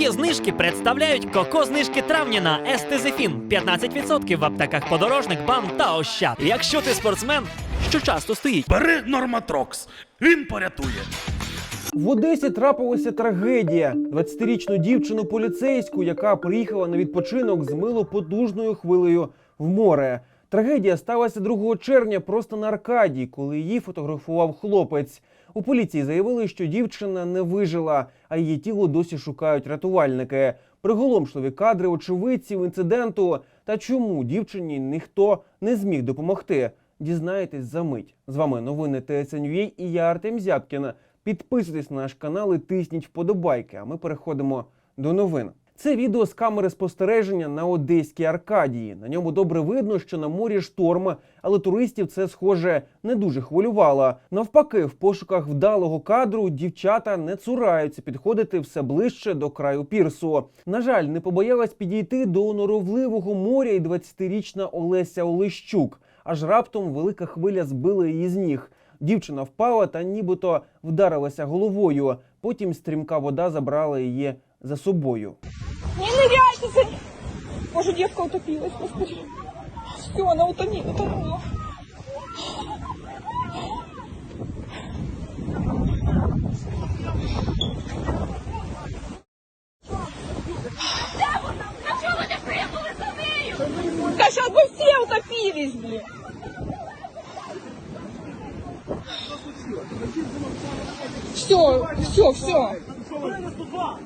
Дорогі знижки представляють коко знижки травня на Естезефін 15% в аптеках подорожник, бам та ощад. Якщо ти спортсмен, що часто стоїть. Бери Норматрокс, він порятує. В Одесі трапилася трагедія. 20-річну дівчину поліцейську, яка приїхала на відпочинок, змило потужною хвилею в море. Трагедія сталася 2 червня просто на Аркадії, коли її фотографував хлопець. У поліції заявили, що дівчина не вижила, а її тіло досі шукають рятувальники. Приголомшливі кадри очевидців інциденту та чому дівчині ніхто не зміг допомогти. Дізнаєтесь за мить. З вами новини ТСНЮА і я Артем Зябкін. Підписуйтесь на наш канал і тисніть вподобайки. А ми переходимо до новин. Це відео з камери спостереження на Одеській Аркадії. На ньому добре видно, що на морі шторм, але туристів це схоже не дуже хвилювало. Навпаки, в пошуках вдалого кадру дівчата не цураються підходити все ближче до краю пірсу. На жаль, не побоялась підійти до норовливого моря і 20-річна Олеся Олещук. Аж раптом велика хвиля збила її з ніг. Дівчина впала та нібито вдарилася головою. Потім стрімка вода забрала її за собою. Не ныряйте за ним. Боже, девка утопилась, господи. Все, она утони- утонула. Да бы все утопились, блин. Все, все, все.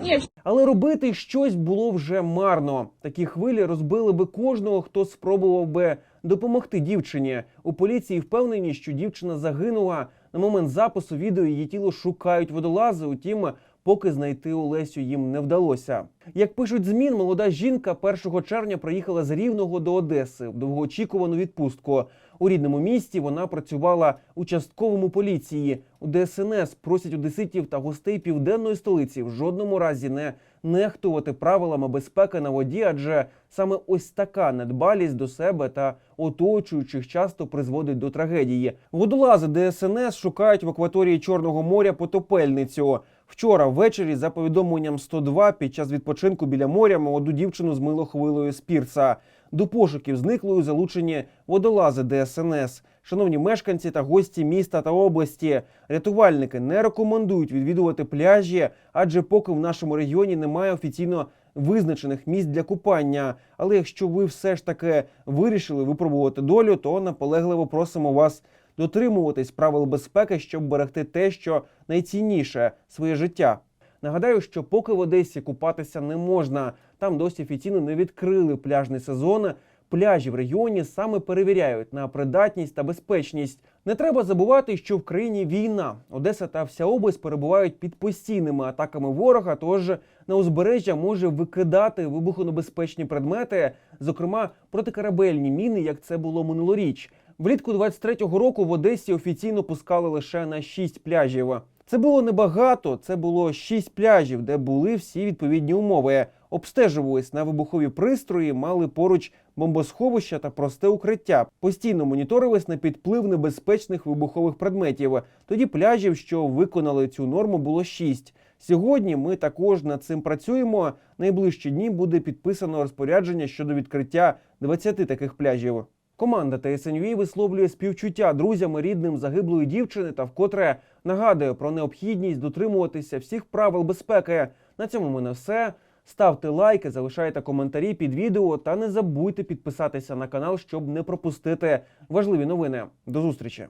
Нет, Але робити щось було вже марно. Такі хвилі розбили би кожного, хто спробував би допомогти дівчині. У поліції впевнені, що дівчина загинула. На момент запису відео її тіло шукають водолази. Утім, поки знайти Олесю їм не вдалося. Як пишуть змін, молода жінка 1 червня приїхала з Рівного до Одеси в довгоочікувану відпустку. У рідному місті вона працювала участковому поліції. У ДСНС просять одеситів та гостей південної столиці в жодному разі не нехтувати правилами безпеки на воді, адже саме ось така недбалість до себе та оточуючих часто призводить до трагедії. Водолази ДСНС шукають в акваторії Чорного моря потопельницю. Вчора ввечері, за повідомленням 102, під час відпочинку біля моря молоду дівчину змило хвилою з. До пошуків зниклою залучені водолази ДСНС. Шановні мешканці та гості міста та області, рятувальники не рекомендують відвідувати пляжі, адже поки в нашому регіоні немає офіційно визначених місць для купання. Але якщо ви все ж таки вирішили випробувати долю, то наполегливо просимо вас дотримуватись правил безпеки, щоб берегти те, що найцінніше своє життя. Нагадаю, що поки в Одесі купатися не можна, там досі офіційно не відкрили пляжний сезон. Пляжі в регіоні саме перевіряють на придатність та безпечність. Не треба забувати, що в країні війна. Одеса та вся область перебувають під постійними атаками ворога. Тож на узбережжя може викидати вибухонебезпечні предмети, зокрема протикорабельні міни, як це було минулоріч. Влітку 23-го року в Одесі офіційно пускали лише на 6 пляжів. Це було небагато, це було 6 пляжів, де були всі відповідні умови. Обстежувались на вибухові пристрої, мали поруч бомбосховища та просте укриття. Постійно моніторились на підплив небезпечних вибухових предметів. Тоді пляжів, що виконали цю норму, було 6. Сьогодні ми також над цим працюємо. Найближчі дні буде підписано розпорядження щодо відкриття 20 таких пляжів. Команда ТСНВ висловлює співчуття друзям і рідним загиблої дівчини та вкотре нагадує про необхідність дотримуватися всіх правил безпеки. На цьому мене все. Ставте лайки, залишайте коментарі під відео та не забудьте підписатися на канал, щоб не пропустити важливі новини. До зустрічі!